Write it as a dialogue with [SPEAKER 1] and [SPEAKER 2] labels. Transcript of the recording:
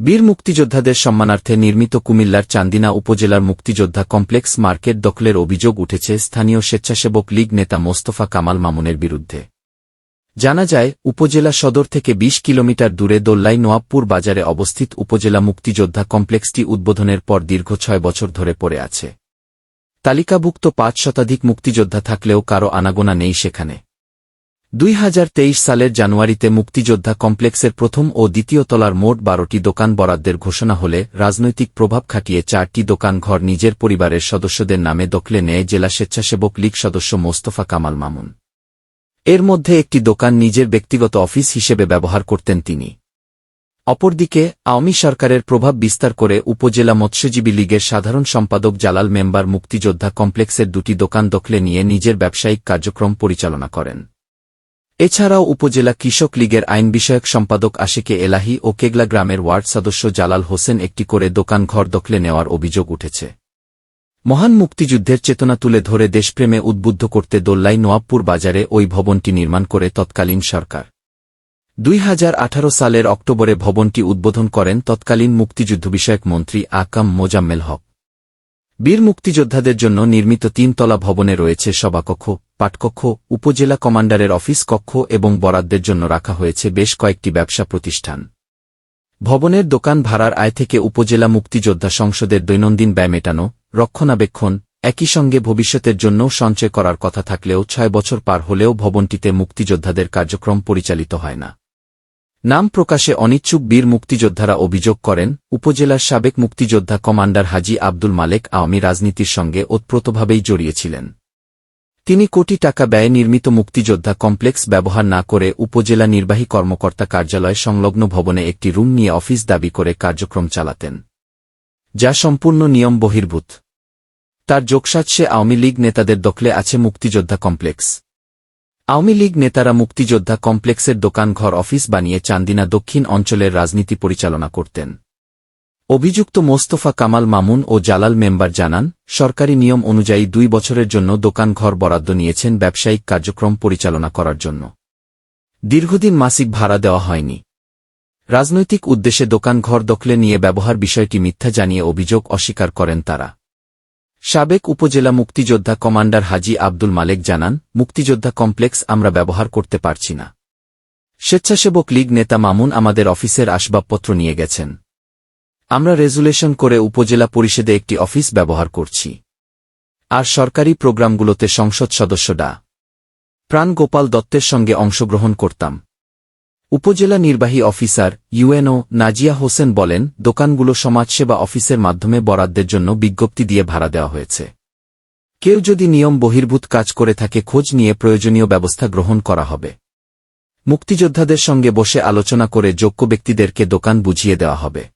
[SPEAKER 1] বীর মুক্তিযোদ্ধাদের সম্মানার্থে নির্মিত কুমিল্লার চান্দিনা উপজেলার মুক্তিযোদ্ধা কমপ্লেক্স মার্কেট দখলের অভিযোগ উঠেছে স্থানীয় স্বেচ্ছাসেবক লীগ নেতা মোস্তফা কামাল মামুনের বিরুদ্ধে। জানা যায়, উপজেলা সদর থেকে ২০ কিলোমিটার দূরে দোল্লাই নোয়াবপুর বাজারে অবস্থিত উপজেলা মুক্তিযোদ্ধা কমপ্লেক্সটি উদ্বোধনের পর দীর্ঘ ছয় বছর ধরে পড়ে আছে। তালিকাভুক্ত পাঁচ শতাধিক মুক্তিযোদ্ধা থাকলেও কারও আনাগোনা নেই সেখানে। দুই হাজার তেইশ সালের জানুয়ারিতে মুক্তিযোদ্ধা কমপ্লেক্সের প্রথম ও দ্বিতীয় তলার মোট বারোটি দোকান বরাদ্দের ঘোষণা হলে রাজনৈতিক প্রভাব খাটিয়ে চারটি দোকান ঘর নিজের পরিবারের সদস্যদের নামে দখলে নেয় জেলা স্বেচ্ছাসেবক লীগ সদস্য মোস্তফা কামাল মামুন। এর মধ্যে একটি দোকান নিজের ব্যক্তিগত অফিস হিসেবে ব্যবহার করতেন তিনি। অপরদিকে, আওয়ামী সরকারের প্রভাব বিস্তার করে উপজেলা মৎস্যজীবী লীগের সাধারণ সম্পাদক জালাল মেম্বার মুক্তিযোদ্ধা কমপ্লেক্সের দুটি দোকান দখলে নিয়ে নিজের ব্যবসায়িক কার্যক্রম পরিচালনা করেন। এছাড়াও উপজেলা কৃষক লীগের আইন বিষয়ক সম্পাদক আশিকে এলাহি ও কেগলা গ্রামের ওয়ার্ড সদস্য জালাল হোসেন একটি করে দোকান ঘর দখলে নেওয়ার অভিযোগ উঠেছে। মহান মুক্তিযুদ্ধের চেতনা তুলে ধরে দেশপ্রেমে উদ্বুদ্ধ করতে দোল্লাই নোয়াবপুর বাজারে ওই ভবনটি নির্মাণ করে তৎকালীন সরকার। দুই হাজার আঠারো সালের অক্টোবরে ভবনটি উদ্বোধন করেন তৎকালীন মুক্তিযুদ্ধ বিষয়ক মন্ত্রী আকাম মোজাম্মেল হক। বীর মুক্তিযোদ্ধাদের জন্য নির্মিত তিনতলা ভবনে রয়েছে সভাকক্ষ। পাটকক্ষ, উপজেলা কমান্ডারের অফিস কক্ষ এবং বরাদ্দের জন্য রাখা হয়েছে বেশ কয়েকটি ব্যবসা প্রতিষ্ঠান। ভবনের দোকান ভাড়ার আয় থেকে উপজেলা মুক্তিযোদ্ধা সংসদের দৈনন্দিন ব্যয় মেটানো, রক্ষণাবেক্ষণ, একই সঙ্গে ভবিষ্যতের জন্যও সঞ্চয় করার কথা থাকলেও ছয় বছর পার হলেও ভবনটিতে মুক্তিযোদ্ধাদের কার্যক্রম পরিচালিত হয় না। নাম প্রকাশে অনিচ্ছুক বীর মুক্তিযোদ্ধারা অভিযোগ করেন, উপজেলার সাবেক মুক্তিযোদ্ধা কমান্ডার হাজি আব্দুল মালেক আওয়ামী রাজনীতির সঙ্গে ওতপ্রোতভাবেই জড়িয়েছিলেন তিনি কোটি টাকা ব্যয়ে নির্মিত মুক্তিযোদ্ধা কমপ্লেক্স ব্যবহার না করে উপজেলা নির্বাহী কর্মকর্তা কার্যালয় সংলগ্ন ভবনে একটি রুম নিয়ে অফিস দাবি করে কার্যক্রম চালাতেন। যা সম্পূর্ণ নিয়ম বহির্ভূত। তার যোগসাৎসে আওয়ামী লীগ নেতাদের দখলে আছে মুক্তিযোদ্ধা কমপ্লেক্স। আওয়ামী লীগ নেতারা মুক্তিযোদ্ধা কমপ্লেক্সের দোকান ঘর অফিস বানিয়ে চান্দিনা দক্ষিণ অঞ্চলের রাজনীতি পরিচালনা করতেন। অভিযুক্ত মোস্তফা কামাল মামুন ও জালাল মেম্বার জানান, সরকারি নিয়ম অনুযায়ী দুই বছরের জন্য দোকান ঘর বরাদ্দ নিয়েছেন ব্যবসায়িক কার্যক্রম পরিচালনা করার জন্য। দীর্ঘদিন মাসিক ভাড়া দেওয়া হয়নি। রাজনৈতিক উদ্দেশ্যে দোকান ঘর দখলে নিয়ে ব্যবহার বিষয়টি মিথ্যা জানিয়ে অভিযোগ অস্বীকার করেন তারা। সাবেক উপজেলা মুক্তিযোদ্ধা কমান্ডার হাজি আব্দুল মালেক জানান, মুক্তিযোদ্ধা কমপ্লেক্স আমরা ব্যবহার করতে পারছি না। স্বেচ্ছাসেবক লীগ নেতা মামুন আমাদের অফিসের আসবাবপত্র নিয়ে গেছেন। আমরা রেজুলেশন করে উপজেলা পরিষদে একটি অফিস ব্যবহার করছি। আর সরকারি প্রোগ্রামগুলোতে সংসদ সদস্য ডা। প্রাণ গোপাল দত্তের সঙ্গে অংশগ্রহণ করতাম। উপজেলা নির্বাহী অফিসার ইউএনও নাজিয়া হোসেন বলেন, দোকানগুলো সমাজসেবা অফিসের মাধ্যমে বরাদ্দের জন্য বিজ্ঞপ্তি দিয়ে ভাড়া দেওয়া হয়েছে। কেউ যদি নিয়ম বহির্ভূত কাজ করে থাকে, খোঁজ নিয়ে প্রয়োজনীয় ব্যবস্থা গ্রহণ করা হবে। মুক্তিযোদ্ধাদের সঙ্গে বসে আলোচনা করে যোগ্য ব্যক্তিদেরকে দোকান বুঝিয়ে দেওয়া হবে।